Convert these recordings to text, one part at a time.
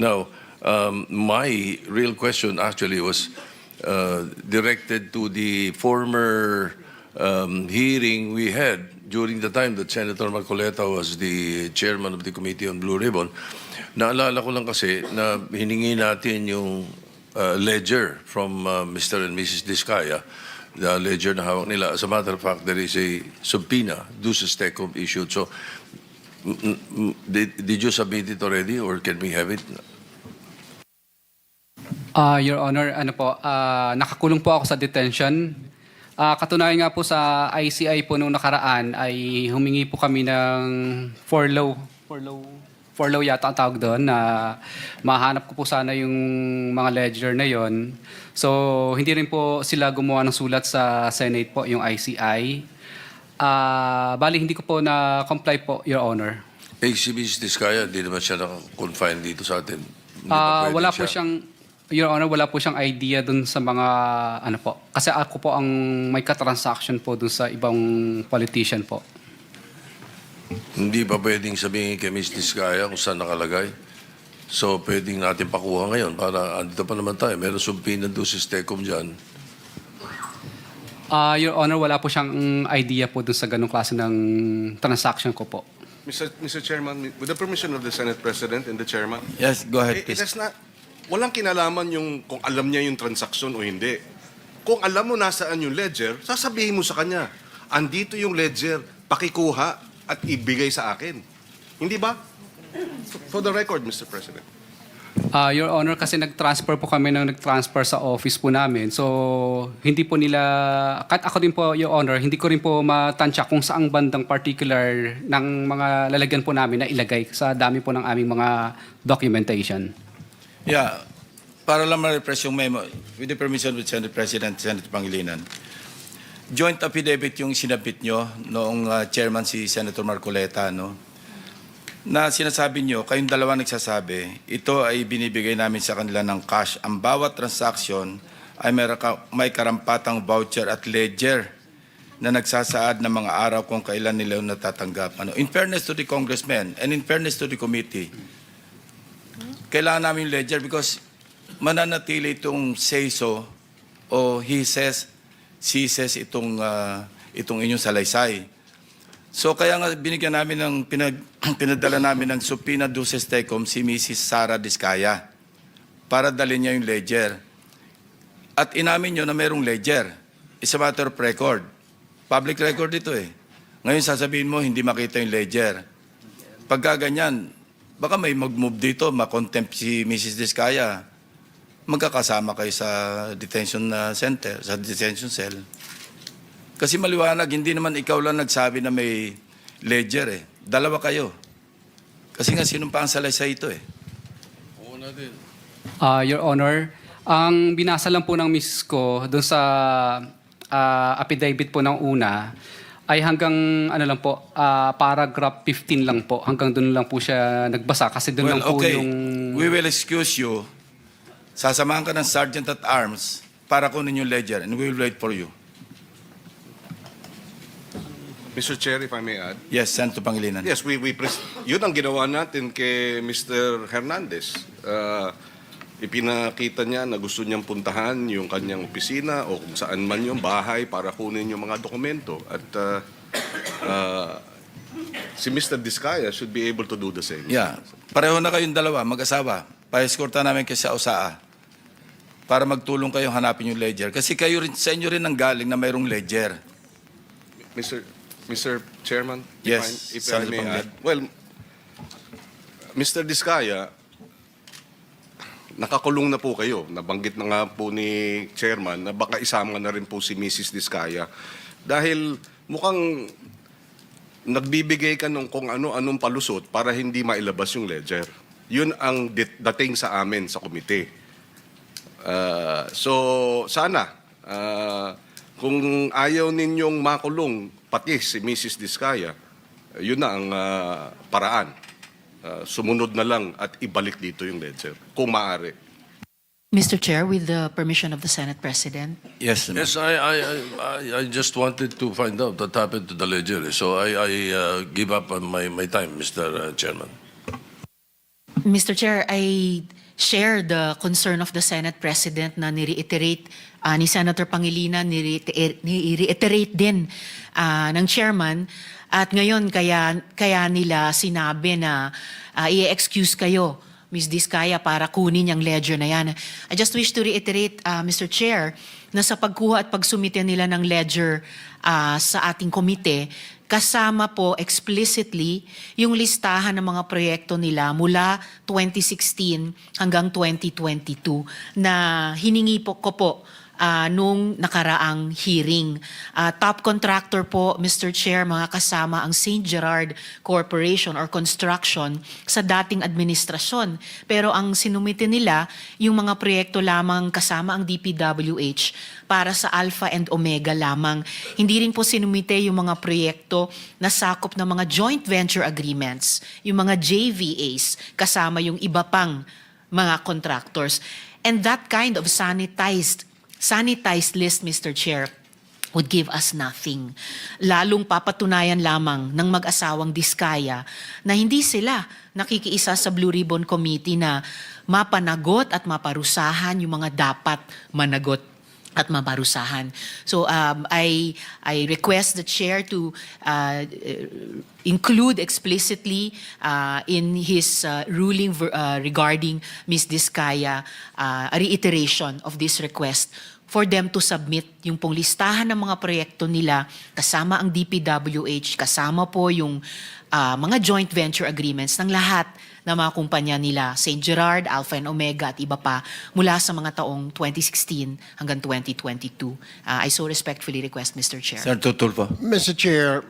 Now, um, my real question actually was uh, directed to the former um, hearing we had during the time that Senator Marcoleta was the chairman of the Committee on Blue Ribbon. Naalala ko lang kasi na hiningi natin yung uh, ledger from uh, Mr. and Mrs. Diskaya, the ledger na hawak nila. As a matter of fact, there is a subpoena, Duces Tecum issued. So, did, did you submit it already or can we have it? Ah, Your Honor, ano po, ah, nakakulong po ako sa detention. Ah, katunayan nga po sa ICI po nung nakaraan ay humingi po kami ng forlow. Forlow? Forlow yata ang tawag doon na mahanap ko po sana yung mga ledger na yon. So, hindi rin po sila gumawa ng sulat sa Senate po, yung ICI. Ah, bali, hindi ko po na-comply po, Your Honor. Eh, si Mrs. Diskaya, di naman siya naka-confine dito sa atin. Hindi Ah, pwede wala po siya? siyang Your Honor, wala po siyang idea dun sa mga ano po. Kasi ako po ang may ka-transaction po dun sa ibang politician po. Hindi pa pwedeng sabihin kay Mrs. Diskaya kung saan nakalagay. So, pwedeng natin pakuha ngayon para andito pa naman tayo. Meron sumpina doon si Stecom dyan. Ah, Your Honor, wala po siyang idea po dun sa ganung klase ng transaction ko po. Mr. Mr. Chairman, with the permission of the Senate President and the Chairman, Yes, go ahead, it please. has not, walang kinalaman yung kung alam niya yung transaksyon o hindi. Kung alam mo nasaan yung ledger, sasabihin mo sa kanya, andito yung ledger, pakikuha at ibigay sa akin. Hindi ba? For the record, Mr. President. Ah, Your Honor, kasi nag-transfer po kami ng nag-transfer sa office po namin. So, hindi po nila, kahit ako din po, Your Honor, hindi ko rin po matansya kung saang bandang particular ng mga lalagyan po namin na ilagay sa dami po ng aming mga documentation. Yeah, para lang ma-refresh yung memo, with the permission of Senate President, Senator Pangilinan, joint affidavit yung sinabit nyo noong uh, chairman si Senator Marcoleta, no? Na sinasabi nyo, kayong dalawa nagsasabi, ito ay binibigay namin sa kanila ng cash. Ang bawat transaction ay may, may karampatang voucher at ledger na nagsasaad ng mga araw kung kailan nila natatanggap. Ano? In fairness to the congressmen and in fairness to the committee, kailangan namin ledger because mananatili itong say-so o he says, she says itong, ah, itong inyong salaysay. So kaya nga binigyan namin ng, pinag, pinadala namin ng Supina Duces Tecum si Mrs. Sara Diskaya para dalhin niya yung ledger. At inamin nyo na mayroong ledger. It's a matter of record. Public record ito eh. Ngayon sasabihin mo, hindi makita yung ledger. Pagka ganyan, baka may mag-move dito, makontempt si Mrs. Diskaya. Magkakasama kayo sa detention uh, center, sa detention cell. Kasi maliwanag, hindi naman ikaw lang nagsabi na may ledger eh. Dalawa kayo. Kasi nga sinong pa ang salaysay ito eh. Oo natin. Ah, Your Honor, ang binasa lang po ng miss ko doon sa ah, affidavit po ng una ay hanggang ano lang po, ah, paragraph 15 lang po. Hanggang doon lang po siya nagbasa kasi doon lang Well, po okay. yung We will excuse you. Sasamahan ka ng Sergeant at Arms para kunin yung ledger and we will wait for you. Mr. Chair, if I may add. Yes, Senator Pangilinan. Yes, we, we pres- yun ang ginawa natin kay Mr. Hernandez. Uh, ipinakita niya na gusto niyang puntahan yung kanyang opisina o kung saan man yung bahay para kunin yung mga dokumento. At uh, uh, si Mr. Diskaya should be able to do the same. Yeah. Pareho na kayong dalawa, mag-asawa. Pa-escorta namin kayo sa USAA para magtulong kayong hanapin yung ledger. Kasi kayo rin, sa inyo rin ang galing na mayroong ledger. Mr. Mr. Chairman, Yes, if I, if I Senator may Pangilinan. add. Well, Mr. Diskaya, nakakulong na po kayo. Nabanggit na nga po ni Chairman na baka isama na rin po si Mrs. Diskaya. Dahil mukhang nagbibigay ka ng kung ano-anong palusot para hindi mailabas yung ledger. Yun ang dating sa amin sa komite. Uh, so, sana, uh, kung ayaw ninyong makulong pati si Mrs. Diskaya, yun na ang uh, paraan. Uh, sumunod na lang at ibalik dito yung ledger, kung maaari. Mr. Chair, with the permission of the Senate President, Yes, ma'am. Yes, I, I, I, I- just wanted to find out what happened to the ledger. So I, I uh, give up on my, my time, Mr. Chairman. Mr. Chair, I share the concern of the Senate President na ni-reiterate ah, ni Senator Pangilinan, ni-reiter- ni-reiterate din ah, ng chairman. At ngayon, kaya, kaya nila sinabi na ah, i-excuse kayo, Ms. Diskaya, para kunin yung ledger na yan. I just wish to reiterate, ah, Mr. Chair, na sa pagkuha at pagsumite nila ng ledger ah, sa ating komite, kasama po explicitly yung listahan ng mga proyekto nila mula 2016 hanggang 2022 na hiningi po ko po ah, nung nakaraang hearing. Ah, top contractor po, Mr. Chair, mga kasama ang St. Gerard Corporation or Construction sa dating administrasyon. Pero ang sinumite nila, yung mga proyekto lamang kasama ang DPWH para sa Alpha and Omega lamang. Hindi rin po sinumite yung mga proyekto na sakop ng mga joint venture agreements, yung mga JVAs, kasama yung iba pang mga contractors. And that kind of sanitized sanitized list, Mr. Chair, would give us nothing. Lalong papatunayan lamang ng mag-asawang Diskaya na hindi sila nakikiisa sa Blue Ribbon Committee na mapanagot at maparusahan yung mga dapat managot at maparusahan. So um, I I request the chair to uh, include explicitly uh, in his uh, ruling uh, regarding Ms. Diskaya uh, a reiteration of this request for them to submit yung pong listahan ng mga proyekto nila kasama ang DPWH, kasama po yung uh, mga joint venture agreements ng lahat ng mga kumpanya nila, St. Gerard, Alpha and Omega at iba pa mula sa mga taong 2016 hanggang 2022. Uh, I so respectfully request, Mr. Chair. Senator Tulfo. Mr. Chair,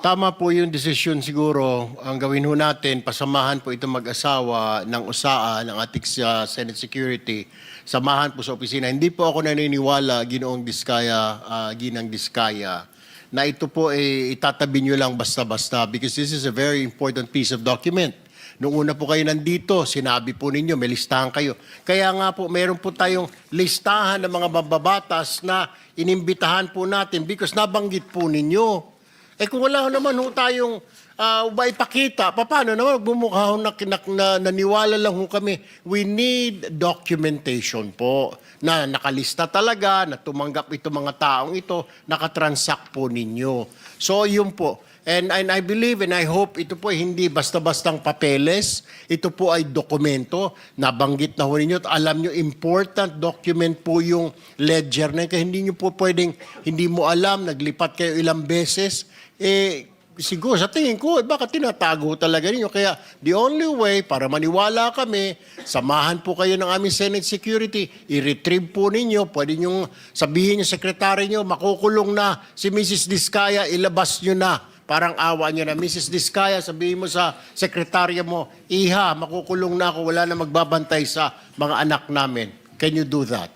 tama po yung desisyon siguro. Ang gawin ho natin, pasamahan po itong mag-asawa ng USAA, ng ating sa Senate Security, samahan po sa opisina. Hindi po ako naniniwala, Ginoong Diskaya, ah, Ginang Diskaya, na ito po eh, itatabi nyo lang basta-basta because this is a very important piece of document. Nung una po kayo nandito, sinabi po ninyo, may listahan kayo. Kaya nga po, meron po tayong listahan ng mga mambabatas na inimbitahan po natin because nabanggit po ninyo. Eh kung wala naman ho tayong uh, maipakita, paano naman bumukha ho na, na, na, naniwala lang ho kami. We need documentation po na nakalista talaga, na tumanggap ito mga taong ito, nakatransact po ninyo. So yun po. And, and I believe and I hope ito po hindi basta-bastang papeles. Ito po ay dokumento. Nabanggit na ho ninyo. Alam nyo, important document po yung ledger na. Kaya hindi nyo po pwedeng, hindi mo alam, naglipat kayo ilang beses. Eh, siguro sa tingin ko, eh, baka tinatago talaga ninyo. Kaya the only way para maniwala kami, samahan po kayo ng aming Senate Security, i-retrieve po ninyo, pwede nyo sabihin yung sekretary nyo, makukulong na si Mrs. Diskaya, ilabas nyo na. Parang awa nyo na, Mrs. Diskaya, sabihin mo sa sekretarya mo, Iha, makukulong na ako, wala na magbabantay sa mga anak namin. Can you do that?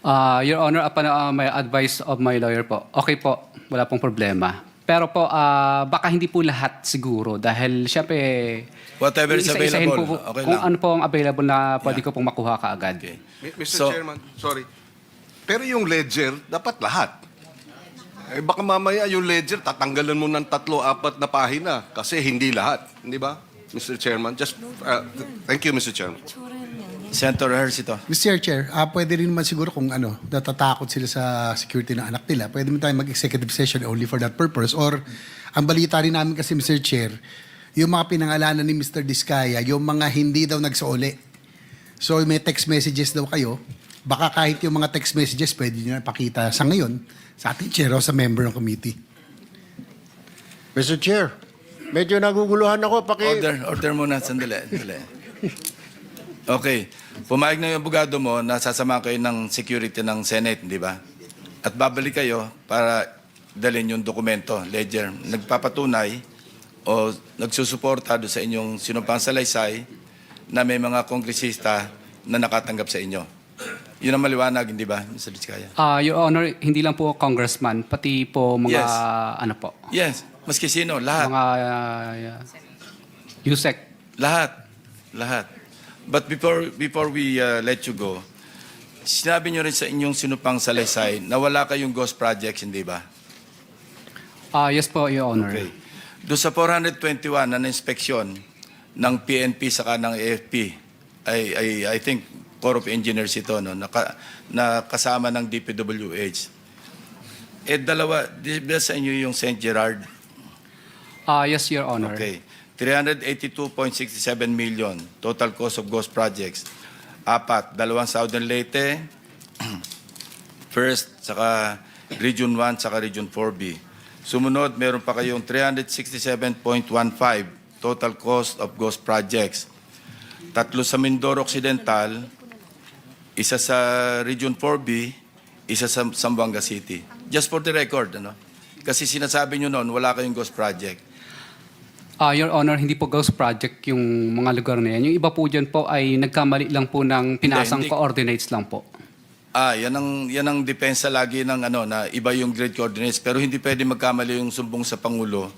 Ah, Your Honor, upon ah, my advice of my lawyer po, okay po, wala pong problema. Pero po, ah, baka hindi po lahat siguro dahil syempre... Whatever is available, Po, okay kung lang. ano po ang available na pwede ko pong makuha kaagad. Okay. Mr. So- Chairman, sorry. Pero yung ledger, dapat lahat. Eh baka mamaya yung ledger, tatanggalan mo ng tatlo, apat na pahina kasi hindi lahat. Hindi ba? Mr. Chairman, just, uh, thank you, Mr. Chairman. Senator Hersito. Mr. Chair, ah pwede rin naman siguro kung ano, natatakot sila sa security ng anak nila, pwede naman tayo mag-executive session only for that purpose. Or, ang balita rin namin kasi, Mr. Chair, yung mga pinangalanan ni Mr. Diskaya, yung mga hindi daw nagsauli. So, may text messages daw kayo. Baka kahit yung mga text messages, pwede nyo na pakita sa ngayon sa ating chair o sa member ng committee. Mr. Chair, medyo naguguluhan ako. Paki... Order, order muna, sandali. sandali. Okay. Pumayag na yung abogado mo na sasama kayo ng security ng Senate, di ba? At babalik kayo para dalhin yung dokumento, ledger. Nagpapatunay o nagsusuporta doon sa inyong sinumpang salaysay na may mga kongresista na nakatanggap sa inyo. Yun ang maliwanag, hindi ba, Mr. Diskaya? Ah, Your Honor, hindi lang po congressman, pati po mga Yes. ano po, Yes, maski sino, lahat. mga uh, USEC. Lahat. Lahat. But before before we uh, let you go, sinabi nyo rin sa inyong sinupang salaysay na wala kayong ghost projects, hindi ba? Ah, yes po, Your Honor. Okay. Doon sa 421 na na-inspeksyon ng PNP saka ng AFP. I, I, I think Corps of Engineers ito, no, naka, na kasama ng DPWH. Eh, dalawa, di ba sa inyo yung St. Gerard? Ah, yes, Your Honor. Okay. 382.67 million total cost of ghost projects. Apat, dalawang Southern Leyte, first, saka Region 1, saka Region 4B. Sumunod, meron pa kayong 367.15 total cost of ghost projects. Tatlo sa Mindoro Occidental, isa sa Region 4B, isa sa Zamboanga City. Just for the record, ano? Kasi sinasabi nyo noon, wala kayong ghost project. Ah, Your Honor, hindi po ghost project yung mga lugar na yan. Yung iba po dyan po ay nagkamali lang po ng pinasang hindi. coordinates lang po. Ah, yan ang yan ang depensa lagi ng ano na iba yung grid coordinates pero hindi pwede magkamali yung sumbong sa pangulo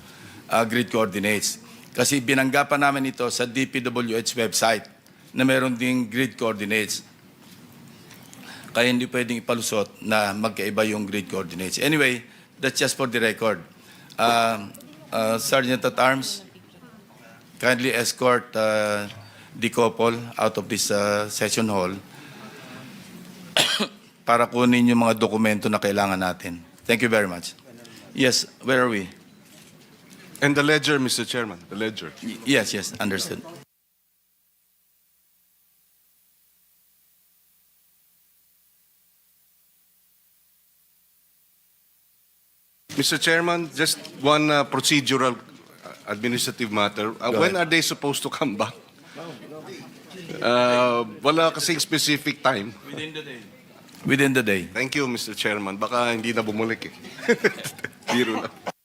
ah, grid coordinates. Kasi binanggapan namin ito sa DPWH website na meron ding grid coordinates. Kaya hindi pwedeng ipalusot na magkaiba yung grid coordinates. Anyway, that's just for the record. Uh, uh, Sergeant at Arms, kindly escort uh, the couple out of this uh, session hall para kunin yung mga dokumento na kailangan natin. Thank you very much. Yes, where are we? And the ledger, Mr. Chairman, the ledger. Y- Yes, yes, understood. Mr. Chairman, just one uh, procedural uh, administrative matter. Uh, when ahead. are they supposed to come back? Uh, wala kasing specific time. Within the day. Within the day. Thank you, Mr. Chairman. Baka hindi na bumalik eh. Biro lang.